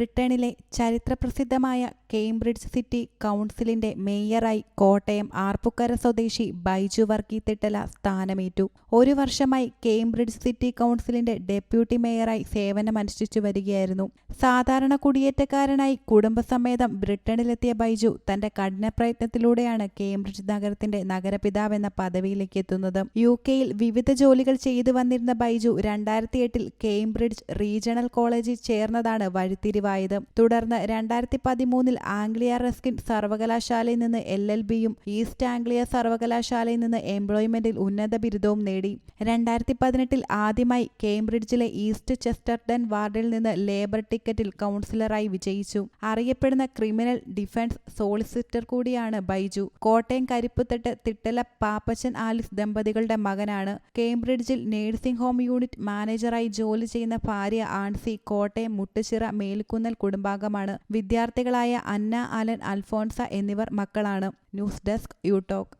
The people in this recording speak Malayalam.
ബ്രിട്ടനിലെ ചരിത്രപ്രസിദ്ധമായ കേംബ്രിഡ്ജ് സിറ്റി കൗൺസിലിന്റെ മേയറായി കോട്ടയം ആർപ്പുക്കര സ്വദേശി ബൈജു വർക്കി തിട്ടല സ്ഥാനമേറ്റു. ഒരു വർഷമായി കേംബ്രിഡ്ജ് സിറ്റി കൗൺസിലിന്റെ ഡെപ്യൂട്ടി മേയറായി സേവനമനുഷ്ഠിച്ചു വരികയായിരുന്നു. സാധാരണ കുടിയേറ്റക്കാരനായി കുടുംബസമേതം ബ്രിട്ടനിലെത്തിയ ബൈജു തന്റെ കഠിനപ്രയത്നത്തിലൂടെയാണ് കേംബ്രിഡ്ജ് നഗരത്തിന്റെ നഗരപിതാവെന്ന പദവിയിലേക്ക് എത്തുന്നത്. യു കെയിൽ വിവിധ ജോലികൾ ചെയ്തു വന്നിരുന്ന ബൈജു രണ്ടായിരത്തി എട്ടിൽ കേംബ്രിഡ്ജ് റീജിയണൽ കോളേജിൽ ചേർന്നതാണ് വഴിത്തിരിവായത് തുടർന്ന് രണ്ടായിരത്തി പതിമൂന്നിൽ ആംഗ്ലിയ റെസ്കിൻ സർവകലാശാലയിൽ നിന്ന് എൽ എൽ ബിയും ഈസ്റ്റ് ആംഗ്ലിയ സർവകലാശാലയിൽ നിന്ന് എംപ്ലോയ്മെന്റിൽ ഉന്നത ബിരുദവും നേടി. രണ്ടായിരത്തി പതിനെട്ടിൽ ആദ്യമായി കേംബ്രിഡ്ജിലെ ഈസ്റ്റ് ചെസ്റ്റർഡൻ വാർഡിൽ നിന്ന് ലേബർ ടിക്കറ്റിൽ കൗൺസിലറായി വിജയിച്ചു. അറിയപ്പെടുന്ന ക്രിമിനൽ ഡിഫൻസ് സോളിസിറ്റർ കൂടിയാണ് ബൈജു. കോട്ടയം കരിപ്പുത്തട്ട് തിട്ടല പാപ്പച്ചൻ ആലിസ് ദമ്പതികളുടെ മകനാണ്. കേംബ്രിഡ്ജിൽ നേഴ്സിംഗ് ഹോം യൂണിറ്റ് മാനേജറായി ജോലി ചെയ്യുന്ന ഭാര്യ ആൻസി കോട്ടയം മുട്ടുചിറ മേൽക്കുന്നൽ കുടുംബാംഗമാണ്. വിദ്യാർത്ഥികളായ അന്ന ആലൻ അൽഫോൺസ എന്നിവർ മക്കളാണ്. News desk യൂടോക്ക്